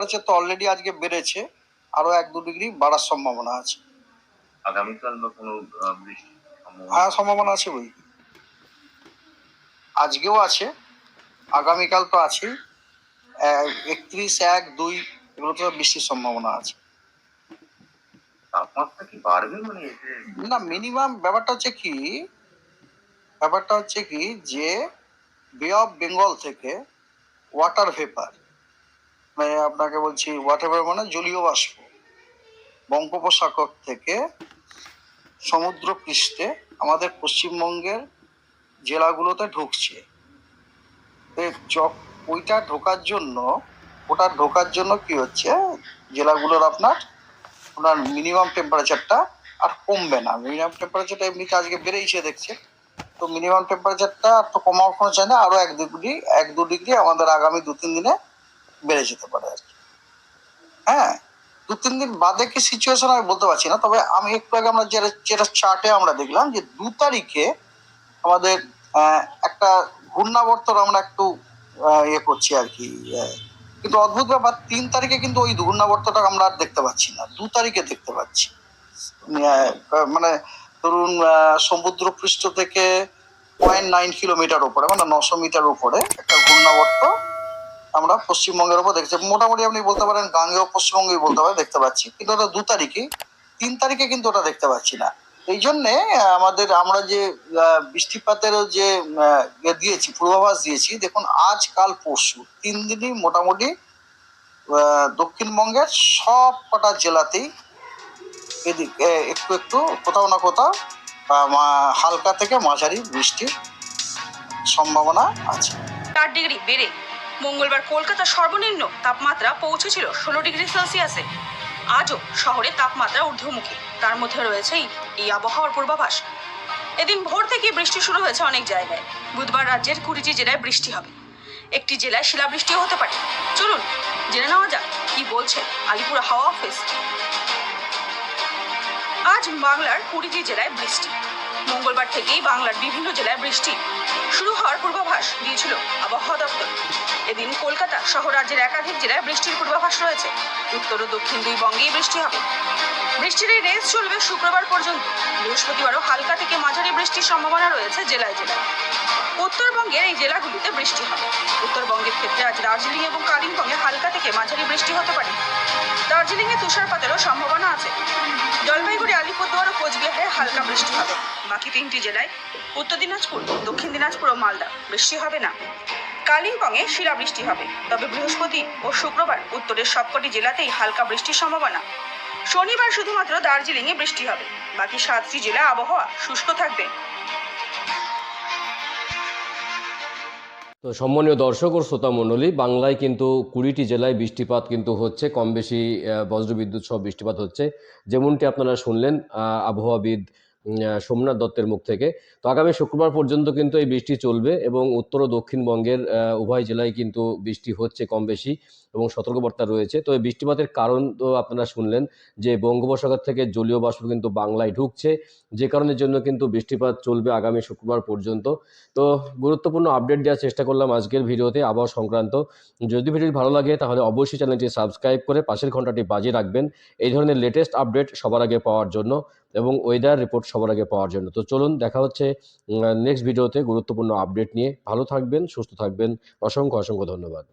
Temperature তো already আজকে বেড়েছে। আরও এক দু ডিগ্রি বাড়ার সম্ভাবনা আছে। আগামীকাল বা কোনো বৃষ্টি হ্যাঁ সম্ভাবনা আছে বই। আজকেও আছে আগামীকাল তো আছে একত্রিশ এক দুই এগুলো তো বৃষ্টির সম্ভাবনা আছে। তাপমাত্রা কি বাড়বে মানে না মিনিমাম ব্যাপারটা হচ্ছে কি ব্যাপারটা হচ্ছে কি যে বে অফ বেঙ্গল থেকে ওয়াটার ভেপার মানে আপনাকে বলছি ওয়াটার ভেপার মানে জলীয় বাষ্প। বঙ্গোপসাগর থেকে সমুদ্র পৃষ্ঠে আমাদের পশ্চিমবঙ্গের জেলাগুলোতে ঢুকছে। ওইটা ঢোকার জন্য, ওটা ঢোকার জন্য কি হচ্ছে, জেলাগুলোর আপনার, ওনার মিনিমাম টেম্পারেচারটা আর কমবে না। মিনিমাম টেম্পারেচারটা এমনিতে আজকে বেড়েইছে দেখছে তো মিনিমাম টেম্পারেচারটা তো কমার কোনো চাই না আরও এক দু ডিগ্রি এক দু ডিগ্রি আমাদের আগামী দু তিন দিনে বেড়ে যেতে পারে আর কি। হ্যাঁ দু তিন দিন বাদে কি সিচুয়েশন আমি বলতে পারছি না, তবে আমি একটু আগে আমরা যেটা যেটা চার্টে আমরা দেখলাম যে দু তারিখে আমাদের একটা ঘূর্ণাবর্তন আমরা একটু ইয়ে করছি আর কি কিন্তু অদ্ভুত ব্যাপার, তিন তারিখে কিন্তু ওই ঘূর্ণাবর্তনটা আমরা আর দেখতে পাচ্ছি না, দু তারিখে দেখতে পাচ্ছি। মানে ধরুন সমুদ্র পৃষ্ঠ থেকে পয়েন্ট নাইন কিলোমিটার উপরে মানে নশো মিটার উপরে একটা ঘূর্ণাবর্ত আমরা পশ্চিমবঙ্গের উপর দেখছি। মোটামুটি আপনি বলতে পারেন গাঙ্গেয় পশ্চিমবঙ্গেই বলতে পারেন দেখতে পাচ্ছি। কিন্তু ওটা দু তারিখে তিন তারিখে কিন্তু ওটা দেখতে পাচ্ছি না। এই জন্যে আমাদের আমরা যে আহ, বৃষ্টিপাতের যে দিয়েছি পূর্বাভাস দিয়েছি দেখুন আজ কাল পরশু তিন দিনই মোটামুটি দক্ষিণবঙ্গের সব কটা জেলাতেই এদিকে একটু একটু কোথাও না কোথাও হালকা থেকে মাঝারি বৃষ্টির সম্ভাবনা আছে। চার ডিগ্রি বেড়ে মঙ্গলবার কলকাতার সর্বনিম্ন তাপমাত্রা পৌঁছেছিল ষোলো ডিগ্রি সেলসিয়াসে। আজও শহরে তাপমাত্রা ঊর্ধ্বমুখী। তার মধ্যে রয়েছে এই- এই আবহাওয়ার পূর্বাভাস। এদিন ভোর থেকে বৃষ্টি শুরু হয়েছে অনেক জায়গায়। বুধবার রাজ্যের কুড়িটি জেলায় বৃষ্টি হবে। একটি জেলায় শিলাবৃষ্টিও হতে পারে। চলুন জেনে নেওয়া যাক কি বলছে আলিপুর হাওয়া অফিস আজ বাংলার কুড়িটি জেলায় বৃষ্টি। মঙ্গলবার থেকেই বাংলার বিভিন্ন জেলায় বৃষ্টি। শুরু হওয়ার পূর্বাভাস দিয়েছিল আবহাওয়া দপ্তর। এদিন কলকাতা সহ রাজ্যের একাধিক জেলায় বৃষ্টির পূর্বাভাস রয়েছে। উত্তর ও দক্ষিণ দুই বঙ্গেই বৃষ্টি হবে। বৃষ্টির এই রেস চলবে শুক্রবার পর্যন্ত। বৃহস্পতিবারও হালকা থেকে মাঝারি বৃষ্টির সম্ভাবনা রয়েছে জেলায় জেলায়। উত্তরবঙ্গের এই জেলাগুলিতে বৃষ্টি হবে। উত্তরবঙ্গের ক্ষেত্রে আজ দার্জিলিং এবং কালিম্পংয়ে হালকা থেকে মাঝারি বৃষ্টি হতে পারে। দার্জিলিংয়ে তুষারপাতেরও সম্ভাবনা আছে। জলপাইগুড়ি, আলিপুরদুয়ার ও কোচবিহারে হালকা বৃষ্টি হবে। বাকি তিনটি জেলায় উত্তর দিনাজপুর, দক্ষিণ দিনাজপুর ও মালদা বৃষ্টি হবে না। কালিম্পংয়ে শিলাবৃষ্টি হবে। তবে বৃহস্পতি ও শুক্রবার উত্তরের সবকটি জেলাতেই হালকা বৃষ্টির সম্ভাবনা। শনিবার শুধুমাত্র দার্জিলিংয়ে বৃষ্টি হবে। বাকি সাতটি জেলা আবহাওয়া শুষ্ক থাকবে। তো সম্মানীয় দর্শক ও শ্রোতা মণ্ডলী, বাংলায় কিন্তু কুড়িটি জেলায় বৃষ্টিপাত কিন্তু হচ্ছে কম বেশি বজ্রবিদ্যুৎ সহ বৃষ্টিপাত হচ্ছে। যেমনটি আপনারা শুনলেন আবহাওয়াবিদ সোমনাথ দত্তের মুখ থেকে। তো আগামী শুক্রবার পর্যন্ত কিন্তু এই বৃষ্টি চলবে এবং উত্তর ও দক্ষিণবঙ্গের উভয় জেলায় কিন্তু বৃষ্টি হচ্ছে কম বেশি এবং সতর্কবার্তা রয়েছে। তো এই বৃষ্টিপাতের কারণ তো আপনারা শুনলেন যে বঙ্গোপসাগর থেকে জলীয় বাষ্প কিন্তু বাংলায় ঢুকছে, যে কারণের জন্য কিন্তু বৃষ্টিপাত চলবে আগামী শুক্রবার পর্যন্ত। তো গুরুত্বপূর্ণ আপডেট দেওয়ার চেষ্টা করলাম আজকের ভিডিওতে আবহাওয়া সংক্রান্ত। যদি ভিডিওটি ভালো লাগে তাহলে অবশ্যই চ্যানেলটি সাবস্ক্রাইব করে পাশের ঘন্টাটি বাজিয়ে রাখবেন। এই ধরনের লেটেস্ট আপডেট সবার আগে পাওয়ার জন্য এবং ওয়েদার রিপোর্ট সবার আগে পাওয়ার জন্য। তো চলুন দেখা হচ্ছে নেক্সট ভিডিওতে গুরুত্বপূর্ণ আপডেট নিয়ে। ভালো থাকবেন, সুস্থ থাকবেন। অসংখ্য অসংখ্য ধন্যবাদ.